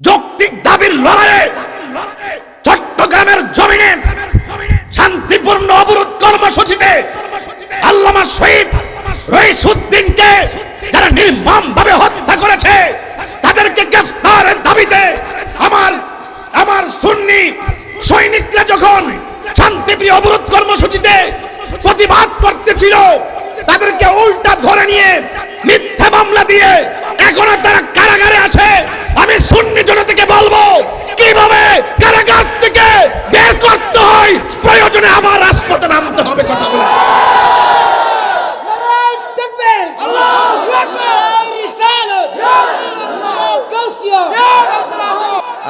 যৌক্তিক দাবির লড়াইয়ে চট্টগ্রামের জমিনে শান্তিপূর্ণ অবরোধ কর্মসূচিতে আল্লামা শহীদ রইসুদ্দিনকে যারা নির্মম ভাবে হত্যা করেছে, তাদেরকে গ্রেফতারের দাবিতে আমার আমার সুন্নি সৈনিকরা যখন শান্তিপ্রিয় অবরোধ কর্মসূচিতে প্রতিবাদ করতেছিল, তাদেরকে উল্টা ধরে নিয়ে মিথ্যা মামলা দিয়ে এখনও তারা কারাগারে আছে। আমি সুন্নি জনতাকে বলব কীভাবে কারাগার থেকে বের করতে হয় প্রয়োজনে আমার রাজপথে নামতে হবে কথা বলে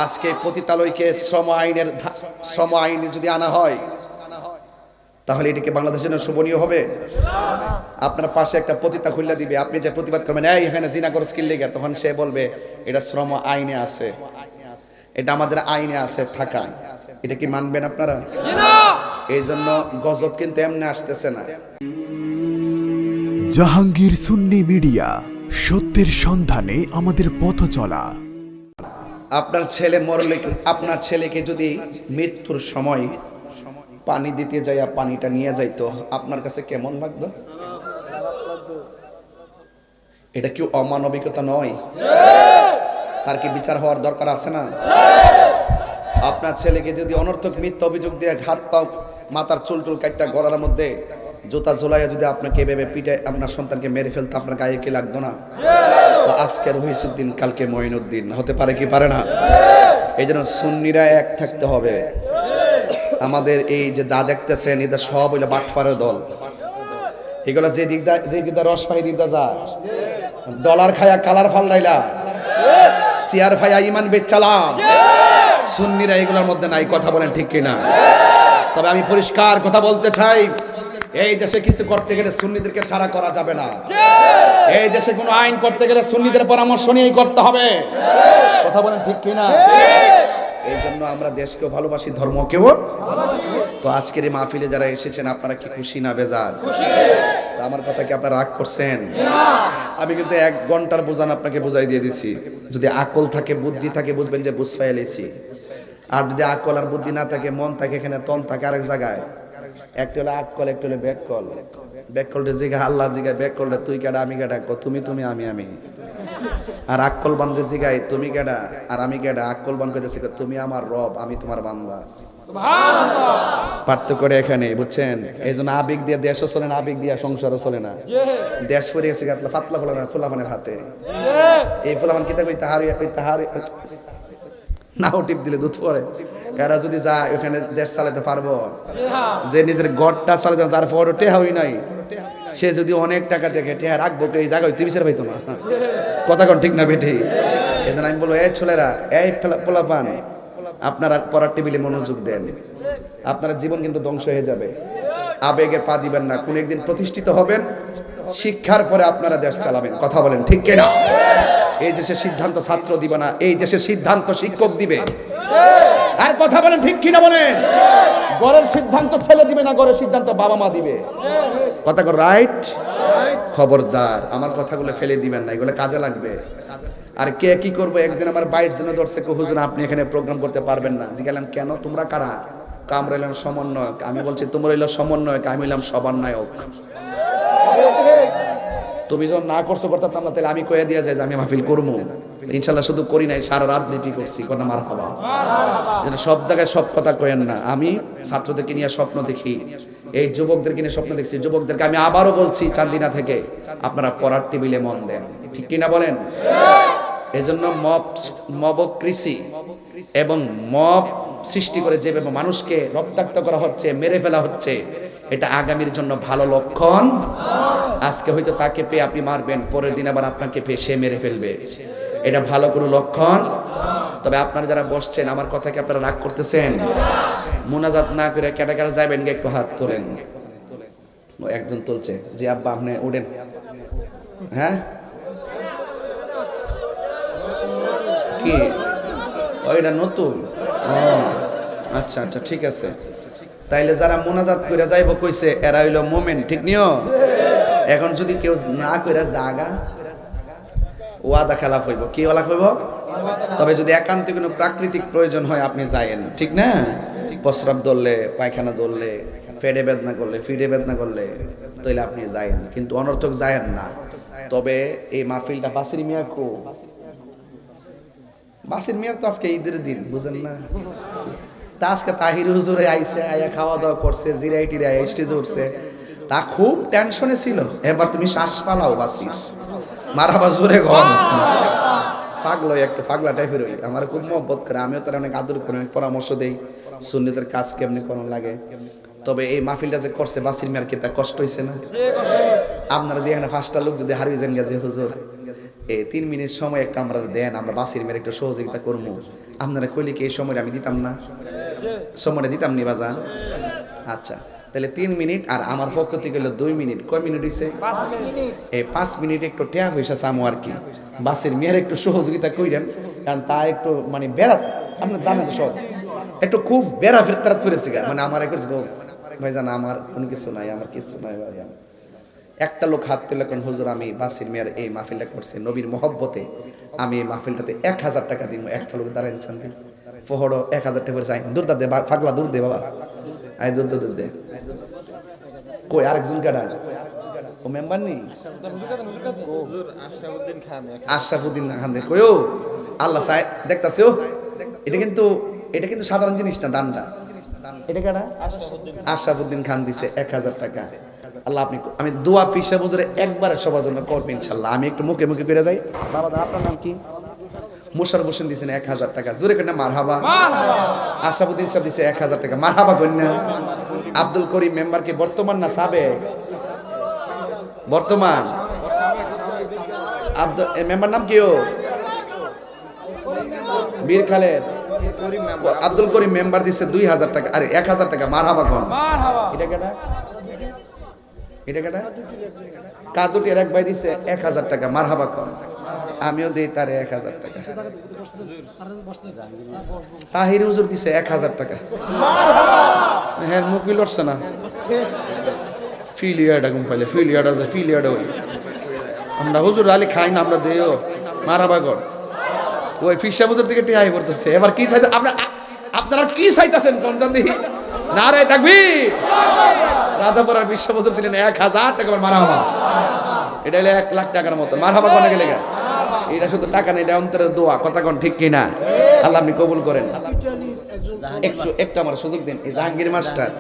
আজকে পতিতালয়কে শ্রম আইনের শ্রম আইনে যদি আনা হয় তাহলে এটাকে বাংলাদেশের জন্য শোভনীয় হবে? আপনার পাশে একটা পতিতা খুললে দিবে। আপনি যে প্রতিবাদ করবেন এই এখানে জিনা করে স্কিল লেগে তখন সে বলবে এটা শ্রম আইনে আছে। এটা আমাদের আইনে আছে থাকা এটা কি মানবেন আপনারা? এই জন্য গজব কিন্তু এমনি আসতেছে না। জাহাঙ্গীর সুন্নি মিডিয়া সত্যের সন্ধানে আমাদের পথ চলা। আপনার ছেলে মরলে আপনার ছেলেকে যদি মৃত্যুর সময় পানি দিতে যাইয়া পানিটা নিয়ে যাইতো, আপনার কাছে কেমন লাগতো? এটা কি অমানবিকতা নয়? তার কি বিচার হওয়ার দরকার আছে না? আপনার ছেলেকে যদি অনর্থক মিথ্যা অভিযোগ দিয়ে ঘাট পাও, মাথার চুল টুল কাটটা গলার মধ্যে, জুতা ঝোলাইয়া যদি আপনাকে এভাবে পিঠে আপনার সন্তানকে মেরে ফেলতে আপনার গায়ে কি লাগতো না? তো আজকে রহিসুদ্দিন, কালকে মঈনুদ্দিন, হতে পারে কি পারে না? এই জন্য সুন্নিরা এক থাকতে হবে। আমাদের এই যে যা দেখতেছেন এটা সব হইল বাটফারের দল। এগুলো যে দিকদা যে দিকদা রস পাই দিকদা যা। ডলার খায়া কালার ফাল্লাইলা। চেয়ার ফাইয়া ইমান বেচালাম। সুন্নিরা এগুলোর মধ্যে নাই, কথা বলেন ঠিক কিনা? তবে আমি পরিষ্কার কথা বলতে চাই, এই দেশে কিছু করতে গেলে সুন্নিদেরকে ছাড়া করা যাবে না। এই দেশে কোনো আইন করতে গেলে সুন্নিদের পরামর্শ নিয়েই করতে হবে। কথা বলেন ঠিক কিনা? জন্য আমরা দেশকেও ভালোবাসি, ধর্মকেও। তো আজকের এই মাহফিলে যারা এসেছেন, আপনারা কি খুশি না বেজার? আমার কথা কি আপনারা রাগ করছেন? আমি কিন্তু এক ঘণ্টার বোঝান আপনাকে বোঝাই দিয়ে দিছি। যদি আকল থাকে, বুদ্ধি থাকে, বুঝবেন যে বুঝ ফেলেছি আর যদি আকল আর বুদ্ধি না থাকে, মন থাকে এখানে, তন থাকে আরেক জায়গায়। একটা হলো আকল, একটা হলো ব্যাক কল কলটা জিগা আল্লাহ জিগা ব্যাক করলে তুই কেডা, আমি কেডা ক তুমি তুমি, আমি আমি। আর আকল বান্ধে জিগাই তুমি কেডা? আর আমি কেডা? আকল বান কইতেছে তুমি আমার রব আমি তোমার বান্দা পার্থক্য করে এখানে বুঝছেন? এই জন্য আবেগ দিয়ে দেশও চলে না আবেগ দিয়ে সংসারও চলে না। দেশ পরে গেছে গাতলা ফাতলা ফুলাফানের হাতে। এই ফুলাফান কিতা কই তাহার তাহার নাও টিপ দিলে দুধ পরে। এরা যদি যায় ওখানে দেশ চালাতে পারব। যে নিজের গড়টা চালাতে যার পর টেহা হই নাই। সে যদি অনেক টাকা দেখে টেহা রাখব এই জায়গায় তুই বিচার পাইতো না। কথা কোন ঠিক না, বেঠি? এজন্য আমি বলব এই ছেলেরা এই ফেলা- পোলাপান, আপনারা পড়ার টেবিলে মনোযোগ দেন। আপনার জীবন কিন্তু ধ্বংস হয়ে যাবে। আবেগে পা দিবেন না। কোন একদিন প্রতিষ্ঠিত হবেন, শিক্ষার পরে আপনারা দেশ চালাবেন। কথা বলেন ঠিক কিনা? এই দেশের সিদ্ধান্ত ছাত্র দিবে না, এই দেশের সিদ্ধান্ত শিক্ষক দিবে। আর কথা বলেন ঠিক কিনা বলেন? গড়ের সিদ্ধান্ত ছেলে দিবে না গড়ের সিদ্ধান্ত বাবা মা দিবে? কথা কর রাইট খবরদার আমার কথাগুলো ফেলে দিবেন না এগুলো কাজে লাগবে। আর কে কি করব? একদিন আমার বাইট জন্য ধরছে হুজুর আপনি এখানে প্রোগ্রাম করতে পারবেন না। জিজ্ঞালাম কেন? তোমরা কারা? কা আমরা এলাম সমন্বয়ক। আমি বলছি তোমরা এলো সমন্বয়ক আমি এলাম সবান্নায়ক তুমি যখন না করছ করতাম না তাহলে আমি কয়ে দিয়ে যাই যে আমি মাহফিল করব ইনশাল্লাহ শুধু করি নাই সারা রাত লিপি করছি। কোন মার হবা যেন সব জায়গায় সব কথা কয়েন না। আমি ছাত্রদেরকে নিয়ে স্বপ্ন দেখি। এই যুবকদেরকে নিয়ে স্বপ্ন দেখছি। যুবকদেরকে আমি আবারও বলছি চান্দিনা থেকে আপনারা পড়ার টেবিলে মন দেন। ঠিক কিনা বলেন? এই জন্য মব মবকৃষি এবং মব সৃষ্টি করে যেভাবে মানুষকে রক্তাক্ত করা হচ্ছে, মেরে ফেলা হচ্ছে। এটা আগামীর জন্য ভালো লক্ষণ। আজকে হয়তো তাকে পেয়ে আপনি মারবেন, পরের দিন আবার আপনাকে পেয়ে সে মেরে ফেলবে। এটা ভালো কোনো লক্ষণ। তবে আপনারা যারা বসছেন, আমার কথা কি আপনারা রাগ করতেছেন? মোনাজাত না করে কেটা কেটা যাবেন একটু হাত তোলেন। একজন তুলছে জি আব্বা আপনি উঠেন। হ্যাঁ? কি? ওইটা নতুন? আচ্ছা আচ্ছা ঠিক আছে। তাইলে যারা মোনাজাত করে যাইব কইছে, এরা হইল মোমেন্ট ঠিক নিও এখন যদি কেউ না কইরা জাগা, ওয়াদা খেলাফ হইব। কি ওলা হইব? তবে যদি একান্ত কোনো প্রাকৃতিক প্রয়োজন হয়, আপনি যায়েন, ঠিক না? প্রস্রাব ধরলে, পায়খানা ধরলে ফেডে বেদনা করলে ফিডে বেদনা করলে, তাইলে আপনি যায়েন। কিন্তু অনর্থক যায়েন না। তবে এই মাহফিলটা বাসির মিয়া কো বাসির মিয়ার তো আজকে ঈদের দিন বুঝেন না? তা আজকে তাহির হুজুরে আইসে, আয়া খাওয়া দাওয়া করছে জিরাই টিরাই স্টেজে উঠছে। তা খুব টেনশনে ছিল, এবার তুমি শ্বাস পালাও বাসির। মারাবা জোরে ঘর পাগলো একটু পাগলা টাইপের হই। আমার খুব মহব্বত করে, আমিও তার অনেক আদর করে, অনেক পরামর্শ দেই। সুন্নিতের কাজ কেমনি কোন লাগে। তবে এই মাহফিলটা যে করছে বাসির মিয়ার কি তা কষ্ট হয়েছে না? আপনারা যে এখানে পাঁচটা লোক যদি হারিয়ে যান গেছে, হুজুর। তিন মিনিট সময় একটা আমরা দেন, আমরা বাসির মেয়ের একটু সহযোগিতা করব। আপনারা কইলে কি এই সময়টা আমি দিতাম না? সময়টা দিতাম নি বাজান? আচ্ছা তাহলে তিন মিনিট আর আমার পক্ষ থেকে হলো দুই মিনিট। কয় মিনিট হয়েছে এই পাঁচ মিনিট একটু টেয়া পয়সা চামো আর কি। বাসের মেয়ের একটু সহযোগিতা কইরেন, কারণ তা একটু মানে বেড়াত, আপনি জানেন তো সব। একটু খুব বেড়া ফেরতারাত ফিরেছে মানে আমার একটু ভাই জানা আমার কোনো কিছু নাই, আমার কিছু নাই ভাই। একটা লোক হাত তুলে কোন, হুজুর, আমি বাসির মেয়ের এই মাহফিলটা করছে। নবীর মহব্বতে আমি এই মাহফিলটাতে এক হাজার টাকা দিব একটা লোক দাঁড়ান ফহড়ো এক হাজার টাকা করে চাই। দূর দা পাগলা দূর দে, বাবা। আই দূর দূর দে। কই, আরেকজন কাটা ও মেম্বার নেই? আশরাফুদ্দিন খান দে। কই ও? আল্লাহ চাই দেখতাছে ও? এটা কিন্তু এটা কিন্তু সাধারণ জিনিস না দানটা এটা আশরাফুদ্দিন খান দিছে এক হাজার টাকা। আল্লাহ আপনি আমি দোয়া পিসা বুঝরে একবার সবার জন্য করবেন ইনশাল্লাহ আমি একটু মুখে মুখে করে যাই। বাবা দা, আপনার নাম কি? মুশারফ হোসেন দিছেন এক হাজার টাকা। জোরে কেন মারহাবা। আশরাফুদ্দিন সাহেব দিছে এক হাজার টাকা। মারহাবা কন্যা আব্দুল করিম মেম্বার কি বর্তমান না সাবেক? বর্তমান। আব্দুল মেম্বার নাম কি ও? বীর খালেদ। আব্দুল করিম মেম্বার দিছে দুই হাজার টাকা। আরে এক হাজার টাকা। মার হাবা কন এটা কেটা এটা কেটা? কাদুটির এক ভাই দিছে এক হাজার টাকা মার হাবা কন। আমিও দিই তারে এক হাজার টাকা। তাহির হুজুর দিছে এক হাজার টাকা। হ্যাঁ মুখই লড়ছে না। ফিলিয়াটা ঘুম পাইলে ফিলিয়াটা আছে ফিলিয়াটা ওই। আমরা হুজুর আলী খাই না, আমরা দেও মারাবাগর ওই ফিসা বুজুর দিকে টিহাই করতেছে এবার কি চাইতে আপনারা আপনারা কি চাইতেছেন কনজান দিহি না রে থাকবি রাজাপুরার বিশ্ব বছর দিলেন এক হাজার টাকা মারা হবা এটা হলো এক লাখ টাকার মতো। মার হবা কোনে গেলে এটা শুধু টাকা নেই, এটা অন্তরের দোয়া। কথা কোন ঠিক কিনা? আল্লাহ আপনি কবুল করেন। একটু একটু আমার সুযোগ দিন। এই জাহাঙ্গীর মাস্টার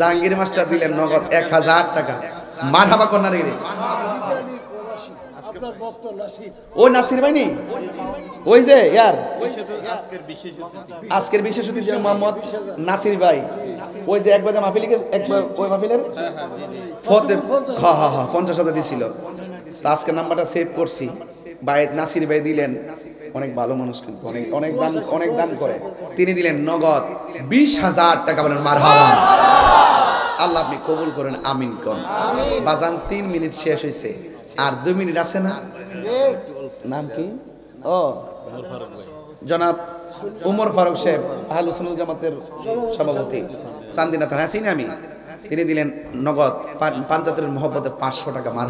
জাহাঙ্গীর মাস্টার দিলেন নগদ এক হাজার টাকা। মার হাবা কন্যার রে? ও নাসির ভাই ওই যে, ইয়ার। আজকের বিশেষ অতিথি মোহাম্মদ নাসির ভাই। ওই যে একবার একবার ওই মাহফিলের? ফতে হ্যাঁ হ্যাঁ হ্যাঁ পঞ্চাশ হাজার আজকে নাম্বারটা সেভ করছি। ভাই, নাসির ভাই দিলেন। অনেক ভালো মানুষ কিন্তু, অনেক অনেক দান অনেক দান করে। তিনি দিলেন নগদ বিশ হাজার টাকা বলেন মার আল্লাহ আপনি কবুল করেন, আমিন কন বাজান তিন মিনিট শেষ হয়েছে আর দুই মিনিট আছে না? নাম কি? ও, জনাব উমর ফারুক সাহেব আহলুসুল জামাতের সভাপতি। চান্দিনা হ্যাঁ চিনি আমি তিনি দিলেন নগদ পাঞ্জাতের মহব্বতে পাঁচশো টাকা মার